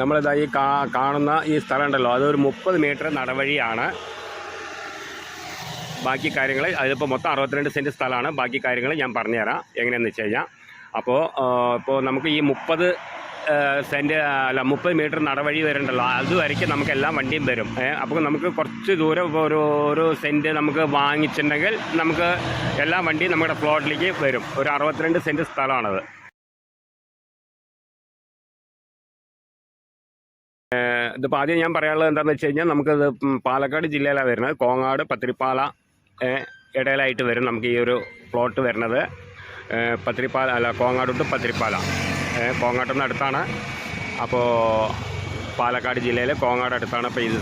നമ്മളിതാ ഈ കാണുന്ന ഈ സ്ഥലം ഉണ്ടല്ലോ അതൊരു മുപ്പത് മീറ്റർ നടവഴിയാണ്. ബാക്കി കാര്യങ്ങൾ അതിപ്പോൾ മൊത്തം അറുപത്തിരണ്ട് സെന്റ് സ്ഥലമാണ്. ബാക്കി കാര്യങ്ങൾ ഞാൻ പറഞ്ഞുതരാം. എങ്ങനെയാണെന്ന് വെച്ച് കഴിഞ്ഞാൽ അപ്പോൾ ഇപ്പോൾ നമുക്ക് ഈ മുപ്പത് സെന്റ് അല്ല മുപ്പത് മീറ്റർ നടവഴി വരുന്നുണ്ടല്ലോ അതുവരയ്ക്ക് നമുക്ക് എല്ലാ വണ്ടിയും വരും. അപ്പോൾ നമുക്ക് കുറച്ച് ദൂരം ഒരു ഒരു സെന്റ് നമുക്ക് വാങ്ങിച്ചിട്ടുണ്ടെങ്കിൽ നമുക്ക് എല്ലാ വണ്ടിയും നമ്മുടെ പ്ലോട്ടിലേക്ക് വരും. ഒരു അറുപത്തിരണ്ട് സെന്റ് സ്ഥലമാണത്. ഇതിപ്പോൾ ആദ്യം ഞാൻ പറയാനുള്ളത് എന്താണെന്ന് വെച്ച് കഴിഞ്ഞാൽ നമുക്കത് പാലക്കാട് ജില്ലയിലാണ് വരുന്നത്. കോങ്ങാട് പത്തിരിപ്പാല ഇടയിലായിട്ട് വരും നമുക്ക് ഈ ഒരു പ്ലോട്ട് വരുന്നത്. പത്തിരിപ്പാല അല്ല കോങ്ങാട് ടു പത്തിരിപ്പാല നിന്ന് അടുത്താണ്. അപ്പോൾ പാലക്കാട് ജില്ലയിലെ കോങ്ങാട് അടുത്താണ്. അപ്പോൾ ഇത്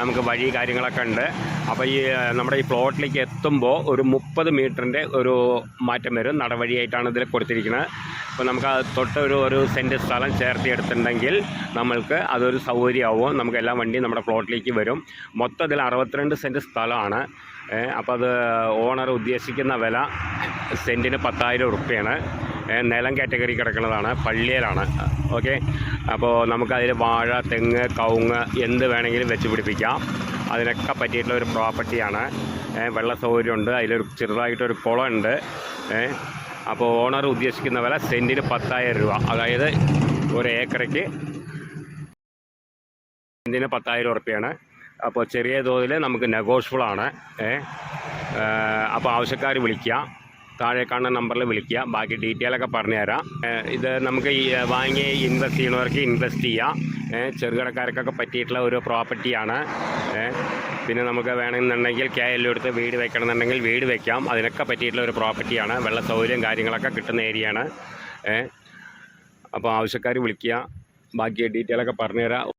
നമുക്ക് വഴി കാര്യങ്ങളൊക്കെ ഉണ്ട്. അപ്പോൾ ഈ നമ്മുടെ ഈ പ്ലോട്ടിലേക്ക് എത്തുമ്പോൾ ഒരു മുപ്പത് മീറ്ററിന്റെ ഒരു മാറ്റം വരും. നടവഴിയായിട്ടാണ് ഇതിൽ കൊടുത്തിരിക്കുന്നത്. അപ്പോൾ നമുക്ക് ആ തൊട്ട് ഒരു ഒരു സെന്റ് സ്ഥലം ചേർത്തി എടുത്തിട്ടുണ്ടെങ്കിൽ നമ്മൾക്ക് അതൊരു സൗകര്യമാവും. നമുക്ക് എല്ലാ വണ്ടിയും നമ്മുടെ പ്ലോട്ടിലേക്ക് വരും. മൊത്തത്തിൽ അറുപത്തിരണ്ട് സെന്റ് സ്ഥലമാണ്. അപ്പോൾ അത് ഓണർ ഉദ്ദേശിക്കുന്ന വില സെന്റിന് പത്തായിരം ഉറുപ്പ്യാണ്. ഏ, നിലം കാറ്റഗറി കിടക്കുന്നതാണ് പള്ളിയിലാണ്. ഓക്കെ? അപ്പോൾ നമുക്കതിൽ വാഴ തെങ്ങ് കവുങ്ങ് എന്ത് വേണമെങ്കിലും വെച്ച് പിടിപ്പിക്കാം. അതിനൊക്കെ പറ്റിയിട്ടുള്ള ഒരു പ്രോപ്പർട്ടിയാണ്. വെള്ള സൗകര്യമുണ്ട്. അതിലൊരു ചെറുതായിട്ടൊരു കുളമുണ്ട് അപ്പോൾ ഓണർ ഉദ്ദേശിക്കുന്ന വില സെന്റിന് പത്തായിരം രൂപ. അതായത് ഒരു ഏക്കറയ്ക്ക് സെന്റിന് പത്തായിരം ഉറുപ്പ്യാണ്. അപ്പോൾ ചെറിയ തോതിൽ നമുക്ക് നെഗോഷ്യബിളാണ് ഏ അപ്പോൾ ആവശ്യക്കാർ വിളിക്കുക. താഴെ കാണുന്ന നമ്പറിൽ വിളിക്കുക. ബാക്കി ഡീറ്റെയിലൊക്കെ പറഞ്ഞുതരാം ഇത് നമുക്ക് ഈ വാങ്ങി ഇൻവെസ്റ്റ് ചെയ്യണവർക്ക് ഇൻവെസ്റ്റ് ചെയ്യാം. ചെറുകിടക്കാർക്കൊക്കെ പറ്റിയിട്ടുള്ള ഒരു പ്രോപ്പർട്ടിയാണ് പിന്നെ നമുക്ക് വേണമെന്നുണ്ടെങ്കിൽ കെ എൽ എടുത്ത് വീട് വെക്കണമെന്നുണ്ടെങ്കിൽ വീട് വെക്കാം. അതിനൊക്കെ പറ്റിയിട്ടുള്ള ഒരു പ്രോപ്പർട്ടിയാണ് വെള്ള സൗകര്യം കാര്യങ്ങളൊക്കെ കിട്ടുന്ന ഏരിയയാണ് അപ്പോൾ ആവശ്യക്കാർ വിളിക്കുക. ബാക്കി ഡീറ്റെയിലൊക്കെ പറഞ്ഞുതരാം